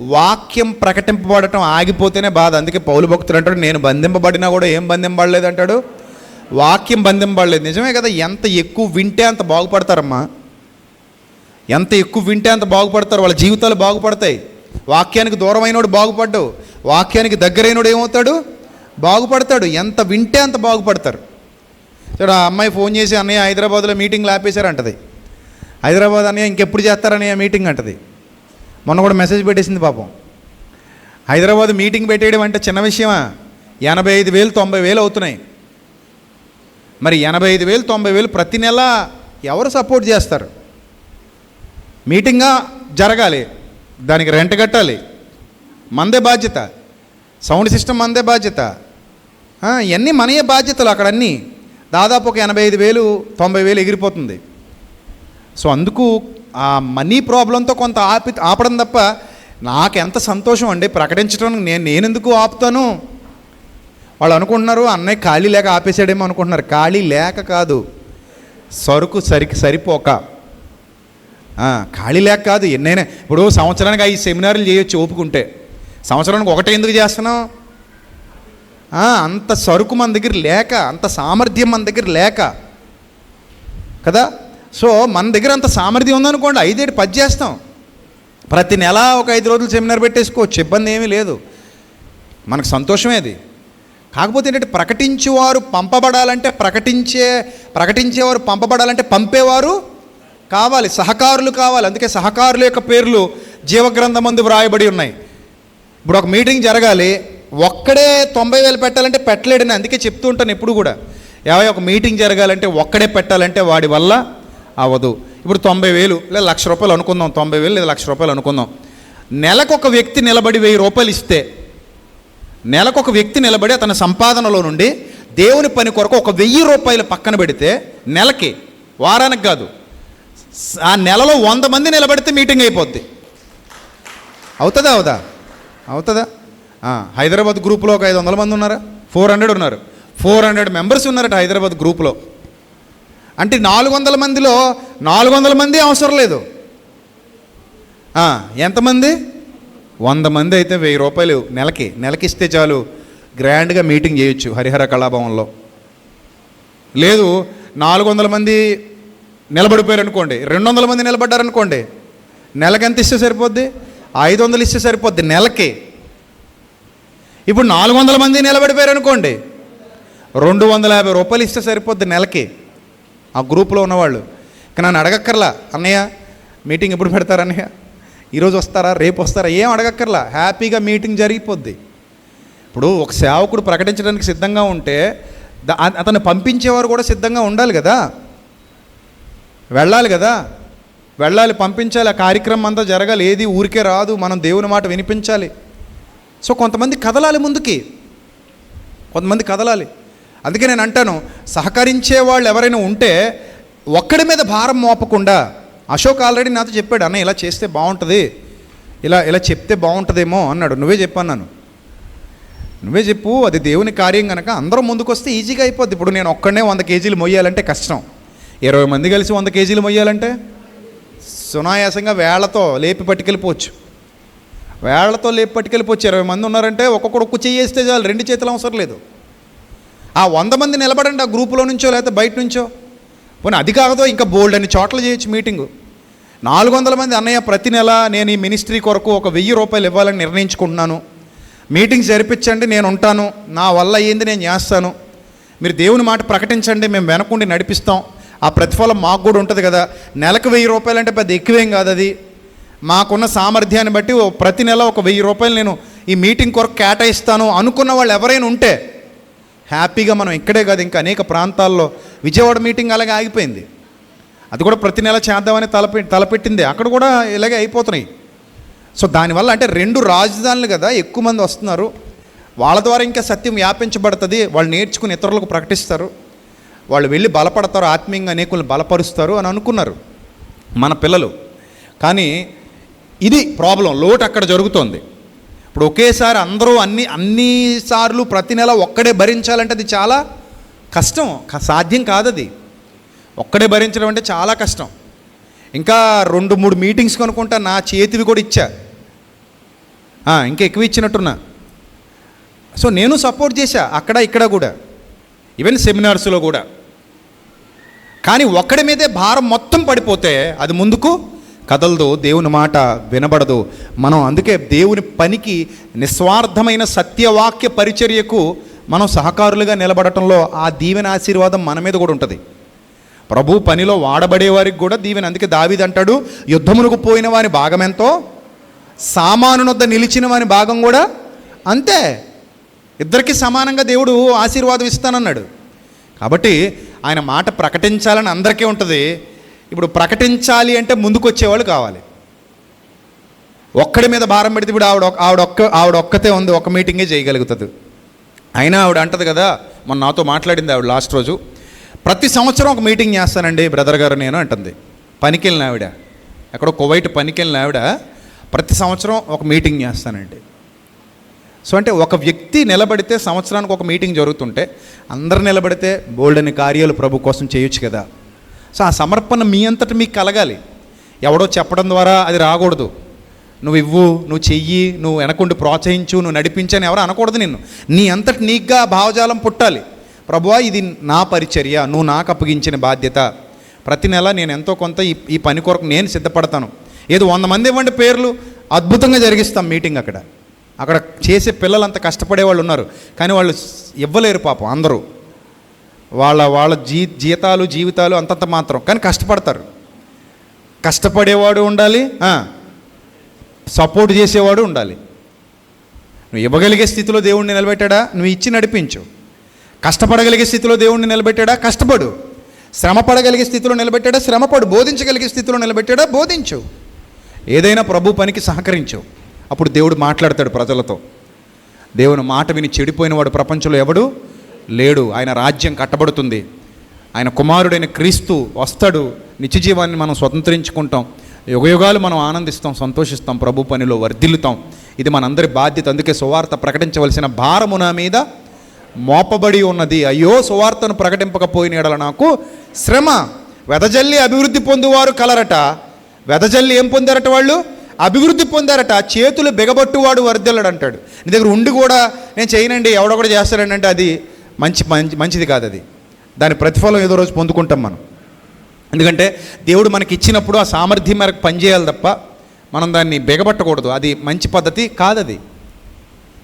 వాక్యం ప్రకటింపబడటం ఆగిపోతేనే బాధ. అందుకే పౌలు భక్తులు అంటాడు నేను బంధింపబడినా కూడా ఏం బంధింపబడలేదు అంటాడు. వాక్యం బంధింపబడలేదు. నిజమే కదా ఎంత ఎక్కువ వింటే అంత బాగుపడతారమ్మా. ఎంత ఎక్కువ వింటే అంత బాగుపడతారు వాళ్ళ జీవితాలు బాగుపడతాయి. వాక్యానికి దూరమైనోడు బాగుపడ్డు వాక్యానికి దగ్గరైనోడు ఏమవుతాడు? బాగుపడతాడు. ఎంత వింటే అంత బాగుపడతారు. చూడు ఆ అమ్మాయి ఫోన్ చేసి అన్నయ్య హైదరాబాద్లో మీటింగ్లు ఆపేశారంటది. హైదరాబాద్ అన్నయ్య ఇంకెప్పుడు చేస్తారన్నయ్య మీటింగ్ అంటది. మొన్న కూడా మెసేజ్ పెట్టేసింది పాపం. హైదరాబాద్ మీటింగ్ పెట్టేయడం అంటే చిన్న విషయమా? ఎనభై ఐదు వేలు తొంభై వేలు అవుతున్నాయి. మరి ఎనభై ఐదు వేలు తొంభై వేలు ప్రతి నెల ఎవరు సపోర్ట్ చేస్తారు? మీటింగా జరగాలి. దానికి రెంట్ కట్టాలి. మందే బాధ్యత. సౌండ్ సిస్టమ్ మందే బాధ్యత. ఇవన్నీ మనయే బాధ్యతలు అక్కడ అన్నీ దాదాపు ఒక ఎనభై ఐదు వేలు తొంభై వేలు ఎగిరిపోతుంది. సో అందుకు ఆ మనీ ప్రాబ్లంతో కొంత ఆపి ఆపడం తప్ప నాకు ఎంత సంతోషం అండి. ప్రకటించడం నేను నేనెందుకు ఆపుతాను? వాళ్ళు అనుకుంటున్నారు అన్నయ్య ఖాళీ లేక ఆపేసాడేమో అనుకుంటున్నారు. ఖాళీ లేక కాదు. సరుకు సరికి సరిపోక. ఖాళీ లేక కాదు. ఎన్నైనా ఇప్పుడు సంవత్సరానికి ఐదు సెమినార్లు చేయొచ్చు ఓపుకుంటే సంవత్సరానికి ఒకటే ఎందుకు చేస్తున్నాం అంత సరుకు మన దగ్గర లేక అంత సామర్థ్యం మన దగ్గర లేక. కదా? సో మన దగ్గర అంత సామర్థ్యం ఉందనుకోండి ఐదేటి పది చేస్తాం. ప్రతి నెల ఒక ఐదు రోజులు సెమినార్ పెట్టేసుకోవచ్చు ఇబ్బంది ఏమీ లేదు. మనకు సంతోషమే అది. కాకపోతే ఏంటంటే ప్రకటించేవారు పంపబడాలంటే ప్రకటించే ప్రకటించేవారు పంపబడాలంటే పంపేవారు కావాలి సహకారులు కావాలి. అందుకే సహకారుల యొక్క పేర్లు జీవగ్రంథం ముందు వ్రాయబడి ఉన్నాయి. ఇప్పుడు ఒక మీటింగ్ జరగాలి ఒక్కడే తొంభై వేలు పెట్టాలంటే పెట్టలేడని అందుకే చెప్తూ ఉంటాను ఎప్పుడు కూడా. ఏవై ఒక మీటింగ్ జరగాలంటే ఒక్కడే పెట్టాలంటే వాడి వల్ల అవ్వదు. ఇప్పుడు తొంభై వేలు లేదా లక్ష రూపాయలు అనుకుందాం తొంభై వేలు లేదా లక్ష రూపాయలు అనుకుందాం. నెలకు ఒక వ్యక్తి నిలబడి వెయ్యి రూపాయలు ఇస్తే నెలకు ఒక వ్యక్తి నిలబడి అతని సంపాదనలో నుండి దేవుని పని కొరకు ఒక వెయ్యి రూపాయలు పక్కన పెడితే నెలకి వారానికి కాదు ఆ నెలలో వంద మంది నిలబడితే మీటింగ్ అయిపోద్ది. అవుతుందా అవుదా? అవుతుందా? హైదరాబాద్ గ్రూప్లో ఒక ఐదు వందల మంది ఉన్నారా? ఫోర్ హండ్రెడ్ ఉన్నారు. ఫోర్ హండ్రెడ్ మెంబర్స్ ఉన్నారట హైదరాబాద్ గ్రూప్లో. అంటే నాలుగు వందల మందిలో నాలుగు వందల మంది అవసరం లేదు. ఎంతమంది? వంద మంది అయితే వెయ్యి రూపాయలు నెలకి నెలకి ఇస్తే చాలు. గ్రాండ్గా మీటింగ్ చేయొచ్చు హరిహర కళాభవన్లో. లేదు నాలుగు వందల మంది నిలబడిపోయారు అనుకోండి రెండు వందల మంది నిలబడ్డారనుకోండి నెలకి ఎంత ఇస్తే సరిపోద్ది? ఐదు వందలు ఇస్తే సరిపోద్ది నెలకి. ఇప్పుడు నాలుగు వందల మంది నిలబడిపోయారు అనుకోండి రెండు వందల యాభై రూపాయలు ఇస్తే సరిపోద్ది నెలకి. ఆ గ్రూప్లో ఉన్నవాళ్ళు. ఇక నన్ను అడగక్కర్లా అన్నయ్య మీటింగ్ ఎప్పుడు పెడతారు అన్నయ్య? ఈరోజు వస్తారా? రేపు వస్తారా? ఏం అడగక్కర్లా? హ్యాపీగా మీటింగ్ జరిగిపోద్ది. ఇప్పుడు ఒక సేవకుడు ప్రకటించడానికి సిద్ధంగా ఉంటే అతను పంపించేవారు కూడా సిద్ధంగా ఉండాలి కదా? వెళ్ళాలి కదా? వెళ్ళాలి పంపించాలి. ఆ కార్యక్రమం అంతా జరగాలి. ఏది ఊరికే రాదు. మనం దేవుని మాట వినిపించాలి. సో కొంతమంది కదలాలి ముందుకి. కొంతమంది కదలాలి. అందుకే నేను అంటాను సహకరించే వాళ్ళు ఎవరైనా ఉంటే ఒక్కడి మీద భారం మోపకుండా అశోక్ ఆల్రెడీ నాతో చెప్పాడు అన్న ఇలా చేస్తే బాగుంటుంది ఇలా ఇలా చెప్తే బాగుంటుందేమో అన్నాడు. నువ్వే చెప్పన్నాను నువ్వే చెప్పు అది దేవుని కార్యం కనుక అందరూ ముందుకొస్తే ఈజీగా అయిపోద్ది. ఇప్పుడు నేను ఒక్కడనే వంద కేజీలు మొయ్యాలంటే కష్టం. ఇరవై మంది కలిసి వంద కేజీలు మొయ్యాలంటే సునాయాసంగా వేళ్ళతో లేపి పట్టుకెళ్ళిపోవచ్చు. వేళ్ళతో లేపి పట్టుకెళ్ళిపోవచ్చు. ఇరవై మంది ఉన్నారంటే ఒక్కొక్కడు ఒక్క చేయేస్తే వేస్తే చాలు రెండు చేతులు అవసరం లేదు. ఆ వంద మంది నిలబడండి ఆ గ్రూపులో నుంచో లేకపోతే బయట నుంచో. పోనీ అది కాకదో ఇంకా బోల్డ్ అని చోట్ల చేయొచ్చు మీటింగు నాలుగు వందల మంది అన్నయ్య ప్రతి నెల నేను ఈ మినిస్ట్రీ కొరకు ఒక వెయ్యి రూపాయలు ఇవ్వాలని నిర్ణయించుకుంటున్నాను. మీటింగ్ జరిపించండి నేను ఉంటాను. నా వల్ల ఏంది నేను చేస్తాను. మీరు దేవుని మాట ప్రకటించండి మేము వెనకుండి నడిపిస్తాం. ఆ ప్రతిఫలం మాకు కూడా ఉంటుంది కదా. నెలకు వెయ్యి రూపాయలు అంటే పెద్ద ఎక్కువేం కాదు అది. మాకున్న సామర్థ్యాన్ని బట్టి ఓ ప్రతి నెల ఒక వెయ్యి రూపాయలు నేను ఈ మీటింగ్ కొరకు కేటాయిస్తాను అనుకున్న వాళ్ళు ఎవరైనా ఉంటే హ్యాపీగా మనం ఇక్కడే కాదు ఇంకా అనేక ప్రాంతాల్లో విజయవాడ మీటింగ్ అలాగే ఆగిపోయింది. అది కూడా ప్రతి నెల చేద్దామని తలపె తలపెట్టింది. అక్కడ కూడా ఇలాగే అయిపోతున్నాయి. సో దానివల్ల అంటే రెండు రాజధానులు కదా ఎక్కువ మంది వస్తున్నారు. వాళ్ళ ద్వారా ఇంకా సత్యం వ్యాపించబడుతుంది. వాళ్ళు నేర్చుకుని ఇతరులకు ప్రకటిస్తారు. వాళ్ళు వెళ్ళి బలపడతారు ఆత్మీయంగా అనేకులను బలపరుస్తారు అని అనుకున్నారు మన పిల్లలు. కానీ ఇది ప్రాబ్లం లోటు అక్కడ జరుగుతోంది. ఇప్పుడు ఒకేసారి అందరూ అన్ని అన్ని సార్లు ప్రతి నెల ఒక్కడే భరించాలంటే అది చాలా కష్టం. సాధ్యం కాదు అది ఒక్కడే భరించడం అంటే చాలా కష్టం. ఇంకా రెండు మూడు మీటింగ్స్ కనుక్కుంటా నా చేతివి కూడా ఇచ్చా. ఇంకా ఎక్కువ ఇచ్చినట్టున్నా. సో నేను సపోర్ట్ చేశా అక్కడ ఇక్కడ కూడా. ఈవెన్ సెమినార్స్లో కూడా. కానీ ఒక్కడి మీదే భారం మొత్తం పడిపోతే అది ముందుకు కదలదు దేవుని మాట వినబడదు. మనం అందుకే దేవుని పనికి నిస్వార్థమైన సత్యవాక్య పరిచర్యకు మనం సహకారులుగా నిలబడటంలో ఆ దీవెన ఆశీర్వాదం మన మీద కూడా ఉంటుంది. ప్రభు పనిలో వాడబడే వారికి కూడా దీవెన. అందుకే దావిదంటాడు యుద్ధమునకు పోయిన వారి భాగం ఎంతో? సామానునొద్ద నిలిచిన వాని భాగం కూడా అంతే. ఇద్దరికి సమానంగా దేవుడు ఆశీర్వాదం ఇస్తానన్నాడు. కాబట్టి ఆయన మాట ప్రకటించాలని అందరికీ ఉంటుంది. ఇప్పుడు ప్రకటించాలి అంటే ముందుకు వచ్చేవాళ్ళు కావాలి. ఒక్కడి మీద భారం పెడితే ఇప్పుడు ఆవిడ ఆవిడ ఒక్క ఆవిడ ఒక్కతే ఉంది ఒక మీటింగే చేయగలుగుతుంది. అయినా ఆవిడ అంటది కదా మొన్న నాతో మాట్లాడింది ఆవిడ లాస్ట్ రోజు ప్రతి సంవత్సరం ఒక మీటింగ్ చేస్తానండి బ్రదర్ గారు నేను అంటుంది. పనికి వెళ్ళిన ఆవిడ ఎక్కడో కువైట్ పనికి వెళ్ళిన ఆవిడ ప్రతి సంవత్సరం ఒక మీటింగ్ చేస్తానండి. సో అంటే ఒక వ్యక్తి నిలబడితే సంవత్సరానికి ఒక మీటింగ్ జరుగుతుంటే అందరు నిలబడితే బోల్డని కార్యాలు ప్రభు కోసం చేయొచ్చు కదా. సో ఆ సమర్పణ మీ అంతటి మీకు కలగాలి. ఎవడో చెప్పడం ద్వారా అది రాకూడదు. నువ్వు ఇవ్వు నువ్వు చెయ్యి నువ్వు వెనకుండి ప్రోత్సహించు నువ్వు నడిపించని ఎవరు అనకూడదు నిన్ను. నీ అంతటి నీగ్గా భావజాలం పుట్టాలి. ప్రభువా ఇది నా పరిచర్య నువ్వు నాకు అప్పగించిన బాధ్యత. ప్రతి నెల నేను ఎంతో కొంత ఈ ఈ పని కొరకు నేను సిద్ధపడతాను. ఏదో వంద మంది ఇవ్వండి పేర్లు అద్భుతంగా జరిగిస్తాం మీటింగ్ అక్కడ. అక్కడ చేసే పిల్లలు అంత కష్టపడే వాళ్ళు ఉన్నారు. కానీ వాళ్ళు ఇవ్వలేరు పాపం అందరూ. వాళ్ళ వాళ్ళ జీ జీతాలు జీవితాలు అంతంత మాత్రం. కానీ కష్టపడతారు. కష్టపడేవాడు ఉండాలి సపోర్ట్ చేసేవాడు ఉండాలి. నువ్వు ఇవ్వగలిగే స్థితిలో దేవుణ్ణి నిలబెట్టాడా? నువ్వు ఇచ్చి నడిపించు. కష్టపడగలిగే స్థితిలో దేవుణ్ణి నిలబెట్టాడా? కష్టపడు. శ్రమ పడగలిగే స్థితిలో నిలబెట్టాడా? శ్రమపడు. బోధించగలిగే స్థితిలో నిలబెట్టాడా? బోధించు. ఏదైనా ప్రభు పనికి సహకరించు. అప్పుడు దేవుడు మాట్లాడతాడు ప్రజలతో. దేవుని మాట విని చెడిపోయిన వాడు ప్రపంచంలో ఎవడు? లేడు ఆయన రాజ్యం కట్టబడుతుంది. ఆయన కుమారుడైన క్రీస్తు వస్తాడు. నిత్య జీవాన్ని మనం స్వతంత్రించుకుంటాం. యుగయుగాలు మనం ఆనందిస్తాం సంతోషిస్తాం ప్రభు పనిలో వర్ధిల్లుతాం. ఇది మనందరి బాధ్యత. అందుకే సువార్త ప్రకటించవలసిన భారము నా మీద మోపబడి ఉన్నది. అయ్యో సువార్తను ప్రకటింపకపోయిన ఎడల నాకు శ్రమ. వెదజల్లి అభివృద్ధి పొందువారు కలరట. వెదజల్లి ఏం పొందారట వాళ్ళు? అభివృద్ధి పొందారట. చేతులు బిగబట్టువాడు వర్ధిల్లడంటాడు. నీ దగ్గర ఉండి కూడా నేను చేయనండి ఎవడో కూడా అది మంచి మంచి మంచిది కాదు అది. దాని ప్రతిఫలం ఏదో రోజు పొందుకుంటాం మనం. ఎందుకంటే దేవుడు మనకి ఇచ్చినప్పుడు ఆ సామర్థ్యం మేరకు పనిచేయాలి తప్ప మనం దాన్ని బిగబట్టకూడదు. అది మంచి పద్ధతి కాదది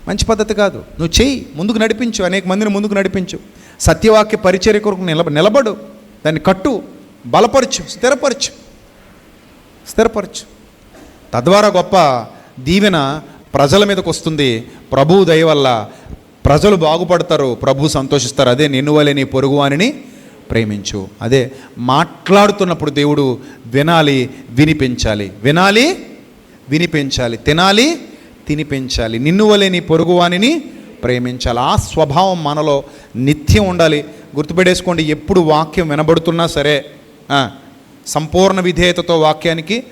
మంచి పద్ధతి కాదు. నువ్వు చెయ్యి ముందుకు నడిపించు అనేక మందిని ముందుకు నడిపించు. సత్యవాక్య పరిచర్య కొరకు నిలబ నిలబడు. దాన్ని కట్టు బలపరచు స్థిరపరచు. స్థిరపరచు. తద్వారా గొప్ప దీవెన ప్రజల మీదకి వస్తుంది. ప్రభు దయ వల్ల ప్రజలు బాగుపడతారు ప్రభు సంతోషిస్తారు. అదే నిన్ను వలె నీ పొరుగువానిని ప్రేమించు. అదే మాట్లాడుతున్నప్పుడు దేవుడు వినాలి వినిపించాలి. వినాలి వినిపించాలి. తినాలి తినిపించాలి. నిన్ను వలె నీ పొరుగువానిని ప్రేమించాలి. ఆ స్వభావం మనలో నిత్యం ఉండాలి. గుర్తుపెట్టేసుకోండి ఎప్పుడు వాక్యం వినబడుతున్నా సరే సంపూర్ణ విధేయతతో వాక్యానికి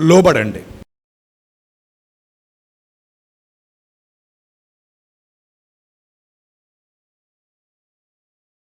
లోబడండి.